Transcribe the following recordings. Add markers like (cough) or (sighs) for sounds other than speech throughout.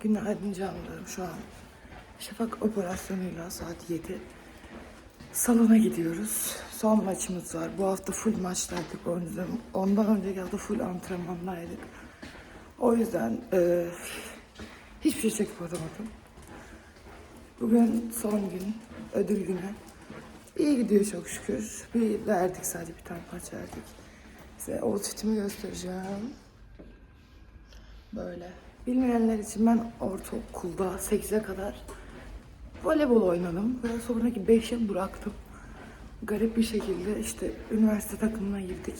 Günaydın canlarım şu an. Şafak operasyonuyla saat 7. Salona gidiyoruz. Son maçımız var. Bu hafta full maçlardık. Ondan önceki hafta full antrenmanlardaydık. O yüzden e, hiçbir şey çekip atamadım. Bugün son gün, ödül günü. İyi gidiyor çok şükür. Bir verdik sadece bir tane maç verdik. Size outfitimi göstereceğim. Böyle. Bilmeyenler için ben ortaokulda 8'e kadar voleybol oynadım. Ve sonraki 5'e bıraktım. Garip bir şekilde işte üniversite takımına girdik.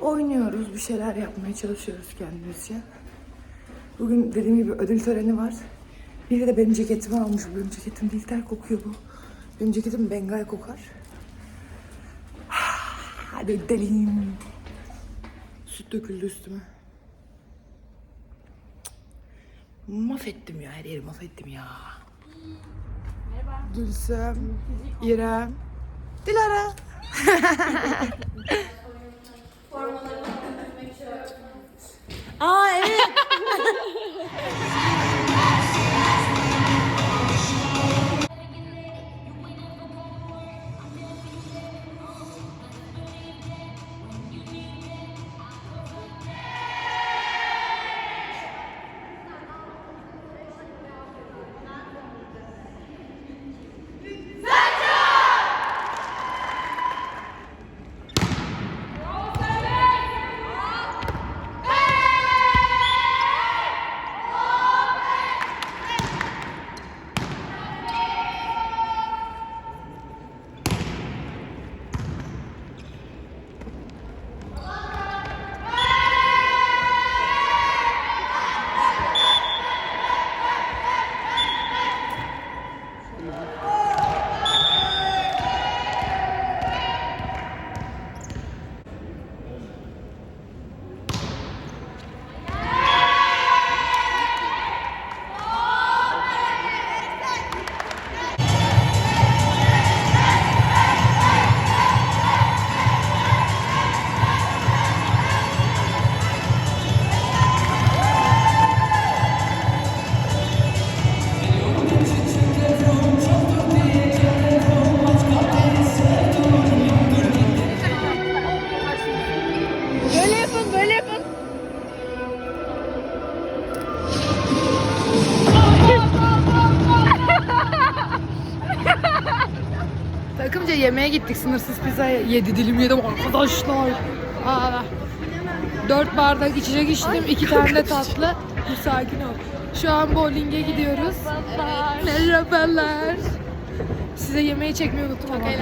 Oynuyoruz, bir şeyler yapmaya çalışıyoruz kendimizce. Bugün dediğim gibi ödül töreni var. Biri de benim ceketimi almış. Benim ceketim değil ter kokuyor bu. Benim ceketim bengay kokar. (sighs) Hadi deliyim. Süt döküldü üstüme. Mahvettim ya her yeri mahvettim ya. Gülsüm, İrem, Dilara. (laughs) (laughs) Aa evet. (laughs) Takımca yemeğe gittik. Sınırsız pizza yedi dilim yedim arkadaşlar. Aa, dört bardak içecek içtim. iki tane de tatlı. Bir sakin ol. Şu an bowling'e gidiyoruz. Merhabalar. Size yemeği çekmeyi unuttum ama. Ama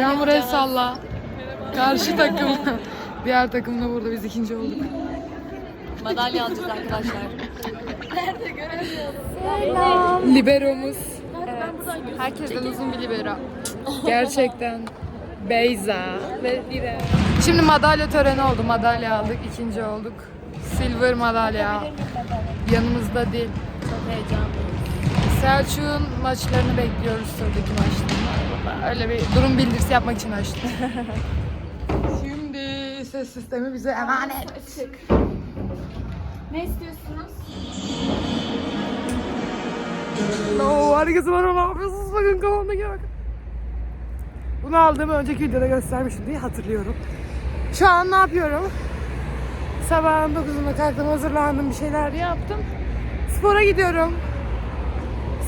Yağmur el salla. Karşı takım. Diğer takım da burada. Biz ikinci olduk. Madalya alacağız arkadaşlar. Liberomuz. Herkesten uzun bir libero. (laughs) Gerçekten. Beyza. Ve Şimdi madalya töreni oldu. Madalya aldık. ikinci olduk. Silver madalya. Yanımızda değil. Çok heyecanlıyım. Selçuk'un maçlarını bekliyoruz sıradaki Öyle bir durum bildirisi yapmak için açtım. (laughs) Şimdi ses sistemi bize emanet. Ne istiyorsunuz? No, herkese bana ne yapıyorsunuz? Bakın kafamdaki bakın. Bunu aldığımı önceki videoda göstermiştim diye hatırlıyorum. Şu an ne yapıyorum? Sabahın 9'unda kalktım, hazırlandım, bir şeyler yaptım. Spora gidiyorum.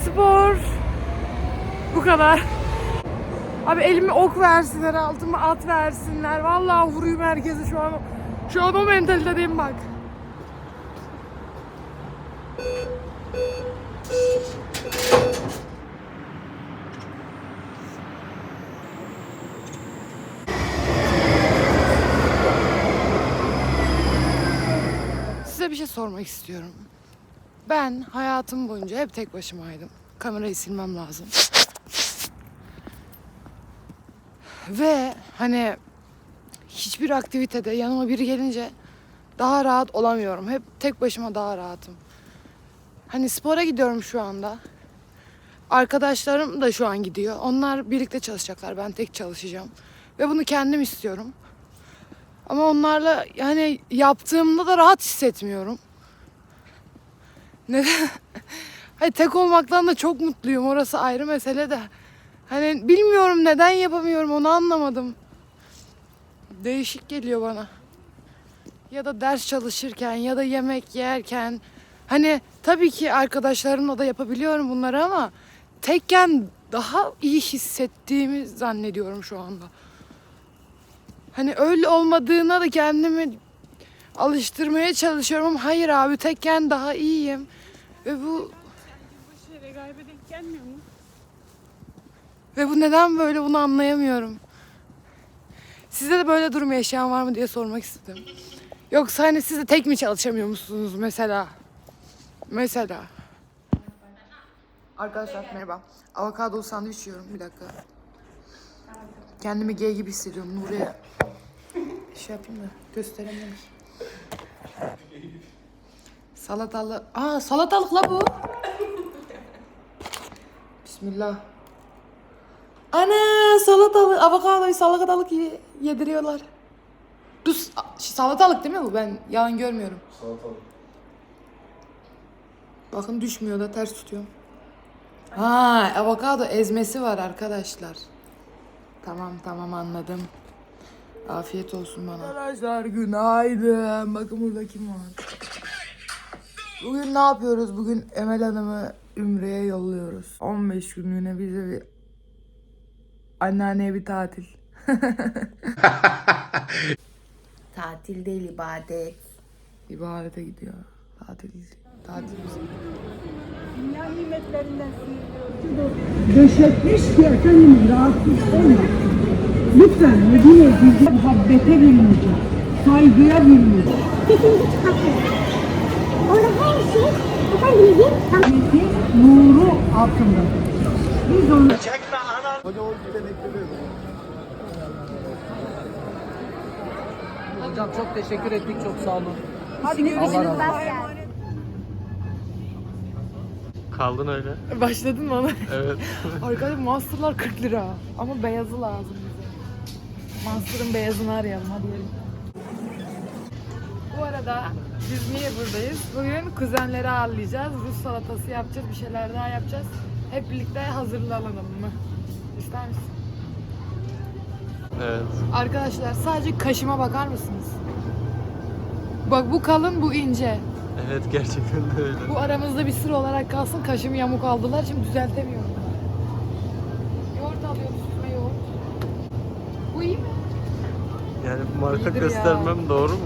Spor. Bu kadar. Abi elime ok versinler, altıma at versinler. Vallahi vuruyum herkese şu an. Şu an o mentalitedeyim bak. Size bir şey sormak istiyorum. Ben hayatım boyunca hep tek başımaydım. Kamerayı silmem lazım. Ve hani hiçbir aktivitede yanıma biri gelince daha rahat olamıyorum. Hep tek başıma daha rahatım. Hani spora gidiyorum şu anda. Arkadaşlarım da şu an gidiyor. Onlar birlikte çalışacaklar. Ben tek çalışacağım. Ve bunu kendim istiyorum. Ama onlarla yani yaptığımda da rahat hissetmiyorum. Neden? (laughs) Hayır, tek olmaktan da çok mutluyum. Orası ayrı mesele de. Hani bilmiyorum neden yapamıyorum onu anlamadım. Değişik geliyor bana. Ya da ders çalışırken ya da yemek yerken. Hani tabii ki arkadaşlarımla da yapabiliyorum bunları ama tekken daha iyi hissettiğimi zannediyorum şu anda. Hani öyle olmadığına da kendimi alıştırmaya çalışıyorum ama hayır abi tekken daha iyiyim. Ve bu Şeyle galiba denk gelmiyor mu? Ve bu neden böyle bunu anlayamıyorum. Sizde de böyle durum yaşayan var mı diye sormak istedim. Yoksa hani siz de tek mi çalışamıyor musunuz mesela? Mesela. Arkadaşlar merhaba. Avokado sandviç yiyorum bir dakika. Kendimi gay gibi hissediyorum. Nuriye şey yapayım da gösteremiyorum. Salatalı. Aa salatalık la bu. Bismillah. Ana salatalık, avokadoyu salatalık ye- yediriyorlar. Dur s- salatalık değil mi bu? Ben yalan görmüyorum. Salatalık. Bakın düşmüyor da ters tutuyorum. Ha, avokado ezmesi var arkadaşlar. Tamam tamam anladım. Afiyet olsun bana. Arkadaşlar günaydın. Bakın burada kim var. Bugün ne yapıyoruz? Bugün Emel Hanım'ı Ümre'ye yolluyoruz. 15 günlüğüne bize bir anneanneye bir tatil. (laughs) Tatil değil ibadet. İbadete gidiyor. Tatil tatil Dünya nimetlerinden döşetmiş ki efendim rahatsız olma. Lütfen Medine bizi muhabbete bilmeyecek, saygıya bilmeyecek. Orada her şey Efendimizin nuru altında. Biz onu Hocam çok teşekkür ettik. Çok sağ olun. hadi görüşürüz. Allah razı olsun. Kaldın öyle. Başladın mı ona? Evet. (laughs) Arkadaşlar Monster'lar 40 lira. Ama beyazı lazım bize. Monster'ın beyazını arayalım hadi gelin. Bu arada biz niye buradayız? Bugün kuzenleri ağırlayacağız. Rus salatası yapacağız. Bir şeyler daha yapacağız. Hep birlikte hazırlanalım mı? İster misin? Evet. Arkadaşlar sadece kaşıma bakar mısınız? Bak bu kalın bu ince. Evet gerçekten de öyle. Bu aramızda bir sır olarak kalsın. Kaşım yamuk aldılar. Şimdi düzeltemiyorum. Yoğurt alıyoruz üstüne yoğurt. Bu iyi mi? Yani marka İyidir ya. göstermem doğru mu?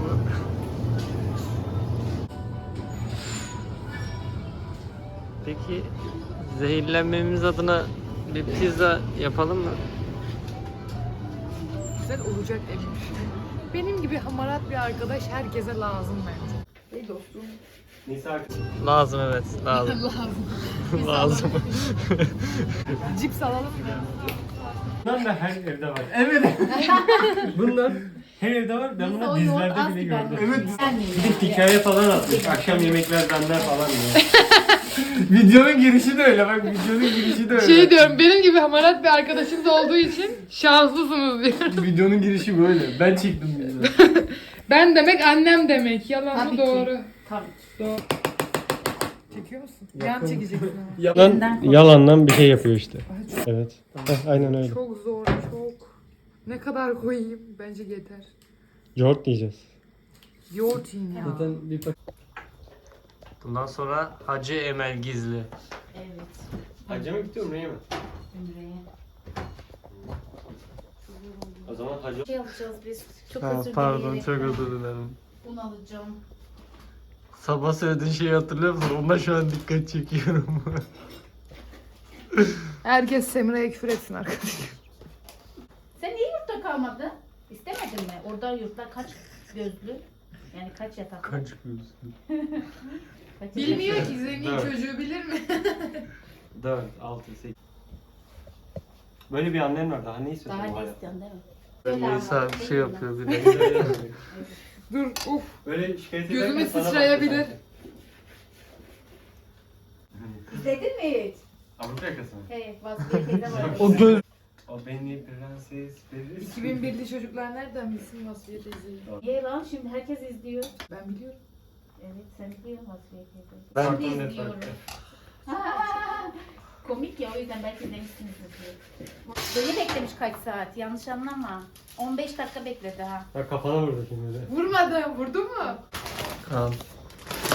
Peki zehirlenmemiz adına bir pizza yapalım mı? Güzel olacak eminim. Benim gibi hamarat bir arkadaş herkese lazım bence. Hey dostum. Lazım evet. Lazım. (laughs) lazım. lazım. Cips alalım mı? Bunlar da her evde var. Evet. (laughs) Bunlar her evde var. Ben bunu dizilerde bile gördüm. Evet. Bir de hikaye falan atmış. Akşam yemekler benden falan diyor. (laughs) (laughs) videonun girişi de öyle bak videonun girişi de öyle. Şey diyorum benim gibi hamarat bir arkadaşınız olduğu için şanslısınız diyor. (laughs) Videonun girişi böyle. Ben çektim videoyu. (laughs) Ben demek annem demek. Yalan mı Tabii ki. doğru? Tabii. Doğru. Çekiyor musun? Yan çekeceksin. Yalan, yalandan bir şey yapıyor işte. Evet. Heh, aynen öyle. Çok zor, çok. Ne kadar koyayım? Bence yeter. Yoğurt diyeceğiz. Yoğurt yiyin ya. Bundan sonra Hacı Emel Gizli. Evet. Hacı mı gidiyorum neye mi? Ümre'ye. O zaman hacı Şey yapacağız biz. Çok Ha, özür pardon dileyerek çok özür dilerim. Bunu alacağım. Sabah söylediğin şeyi hatırlıyor musun? Ona şu an dikkat çekiyorum. Herkes Semra'ya küfür etsin arkadaşlar. Sen niye yurtta kalmadın? İstemedin mi? Orada yurtta kaç gözlü? Yani kaç yataklı? Kaç? (laughs) Kaç Bilmiyor ki zengin Evet. çocuğu bilir mi? 4, 6, 8. Böyle bir annen var. Daha ne Daha istiyorsun bu ne hayat? istiyorsun değil mi? Ben Öyle Nisa bir şey yapıyor bir de. (laughs) Dur uf. Böyle şikayet Gözüme ederken sana sıçrayabilir. İzledin mi hiç? sanki. Avrupa yakasını. Hey, Vasfiye teyze (laughs) var. O göz O beni prenses verir. 2001'li çocuklar nereden bilsin Vasfiye teyzeyi? Ye lan şimdi herkes izliyor. Ben biliyorum. Evet sen biliyorsun Vasfiye teyze. Ben Şimdi Cartoon izliyorum. Network'te. Ha, (laughs) Komik ya o yüzden belki demişsinizdir diye. Beni beklemiş kaç saat yanlış anlama. 15 dakika bekledi ha. Ya kafana vurdu şimdi de. Vurmadım. Vurdun mu? Kaan.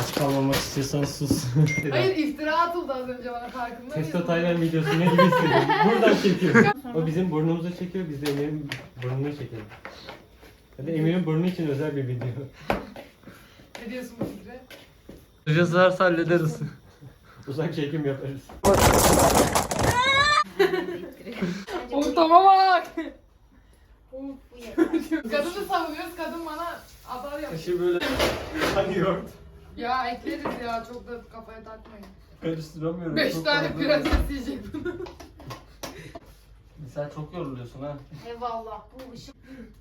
Aç kalmamak istiyorsan sus. (laughs) Hayır iftira atıldı az önce bana farkında Testo? Taylan videosu ne gibi hissediyorum. Buradan çekiyor. O bizim burnumuzu çekiyor, biz de Emir'in burnunu çekelim. Ya da Emir'in burnu için özel bir video. Ne diyorsun bu fikre? Hoca sığarsa hallederiz. Uzak çekim yaparız. Ortama bak. Kadını savunuyoruz. Kadın bana atar yapıyor. Kaşı böyle kanıyor. Ya ekleriz ya. Çok da kafaya takmayın. Karıştıramıyorum. 5 çok tane fazla. prenses yiyecek bunu. (laughs) Sen çok yoruluyorsun ha. Eyvallah bu ışık.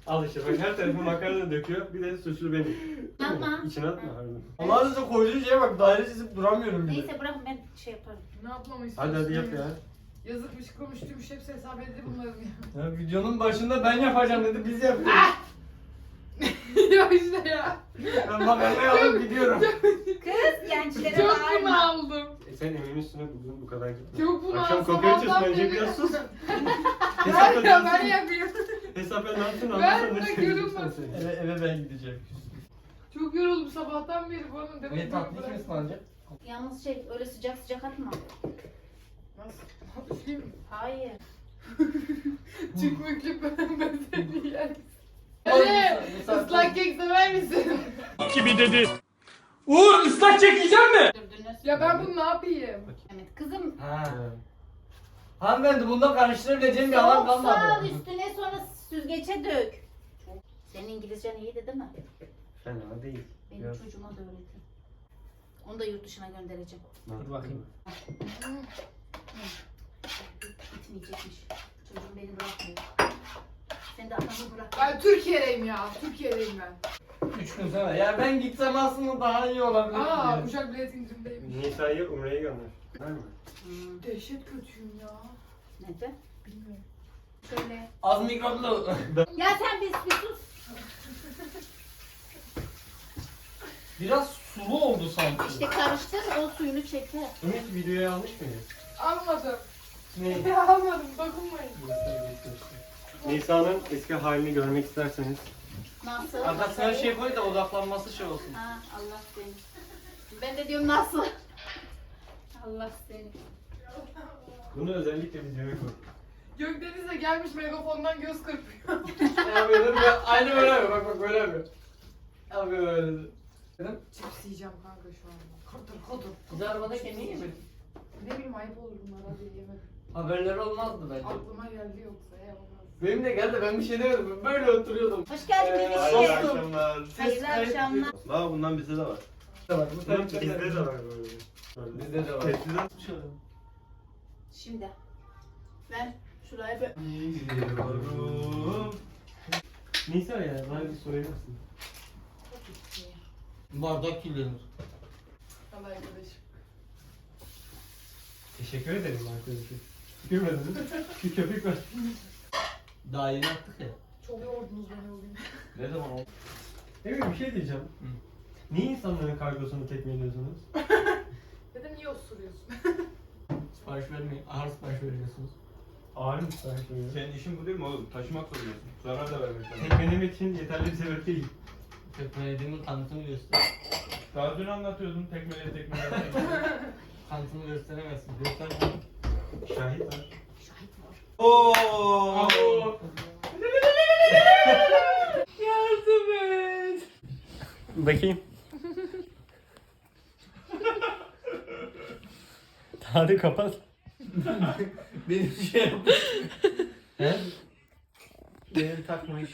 Al işte bak her tarafı makarna döküyor, bir de suçlu benim. Yapma. İçine atma harbiden. Allah'ın da koyduğun şeye bak daire çizip duramıyorum bile. Neyse bırak ben şey yaparım. Ne yapmamı Hadi istiyorsun? hadi yap ya. Yazıkmış, konuştuğumuz hepsi hesap edilir bunların ya. Ya videonun başında ben yapacağım dedi biz yapıyoruz. (laughs) ya işte ya. ben makarnayı alıp gidiyorum. Kız gençlere Çok bağırma. bunu aldım. E sen Emir'in üstüne bugün bu kadar gitme. Çok bunu Akşam kapıyı açıyorsun Allah'tan önce biraz sus. Ben Hesap ben edersin. yapayım. Hesap edersin Ben ondan sonra de söyleyeceksin görünmez. seni. eve, eve ben gideceğim. Çok yoruldum sabahtan beri bu hanım. Ne tatlı kim ıslanacak? Yalnız şey öyle sıcak sıcak atma. Nasıl? Mi? Hayır. Çıkmıklı ben ben seni (laughs) yerim. Oğlum, Anne, bu saat- ıslak kek sever misin? Uğur ıslak çek yiyecek mi? Ya ben bunu ne yapayım? Evet kızım Ha. Hanımefendi bunda karıştırabileceğim bir alan soğuk sal kalmadı. üstüne sonra süzgece dök. Senin İngilizcen iyiydi değil mi? Fena değil. Benim Biraz. çocuğuma da öğretin. Onu da yurt dışına göndereceğim. Dur bakayım. Gitmeyecekmiş. Çocuğum beni bırakmıyor. Sen de anamı bırak. Ben Türkiye'deyim ya. Türkiye'deyim ben. Üç gün sonra. Ya ben gitsem aslında daha iyi olabilir. Aa diye. uçak bilet indirimdeymiş. Nisa'yı Umre'ye gönder. Var mı? Hmm. Dehşet kötüyüm ya. Neden? Bilmiyorum. Şöyle. Az mikroplu. (laughs) Ya sen bir, bir sus. Biraz sulu oldu sanki. İşte karıştır o suyunu çeker. Ümit videoyu almış mıydı? Almadım. Ne? (laughs) Almadım. Dokunmayın. Nisa'nın eski halini görmek isterseniz Nasıl? Arkasına şey koy da odaklanması şey olsun. Ha Allah seni. Ben de diyorum nasıl? Allah seni. bunu özellikle videoya koy. Gökdeniz de gelmiş megafondan göz kırpıyor. Ya böyle böyle aynı böyle yapıyor. Bak bak böyle yapıyor. Ya böyle böyle. Cips yiyeceğim kanka şu an. Kıtır kıtır. Kız arabada kemiği mi? Ne bileyim ayıp olur bunlara diye yemedim. Haberleri olmazdı bence. Aklıma geldi yoksa ya. Benim de geldi ben bir şey demedim. Böyle oturuyordum. Hoş geldin Ee, bebişim. akşamlar. Hayırlı akşamlar. Aa bundan bizde de var. Var. Bu Bunun tarafta bizde de var böyle. Böyle. Bizde de var. Eskiden Şimdi. Ben şuraya bir... Nisa ya bana bir misin? Bardak kirlenir. Allah arkadaşım. Teşekkür ederim arkadaşım. Görmedin mi? Bir köpek var. Daha yeni attık ya. Çok yordunuz beni bugün. (laughs) Ne zaman oldu? Evet bir şey diyeceğim. Niye insanların kargosunu tekmeliyorsunuz? (laughs) Dedim niye osuruyorsun? (laughs) Sipariş vermeyin. Ağır sipariş veriyorsunuz. Ağır mı sanki? Senin işin bu değil mi oğlum? Taşımak zorundasın. Zarar da vermek zorundasın. Tekmelemek için yeterli bir sebep değil. Tekmelediğimin kanıtını göster. Daha dün anlatıyordun tekmeleye tekmeleye tekmeleye. Kanıtını gösteremezsin. Göster Şahit var. Var. Ooo. Yardım et. Bakayım. Hadi kapat. Benim şey yapmış. He? Benim takmış.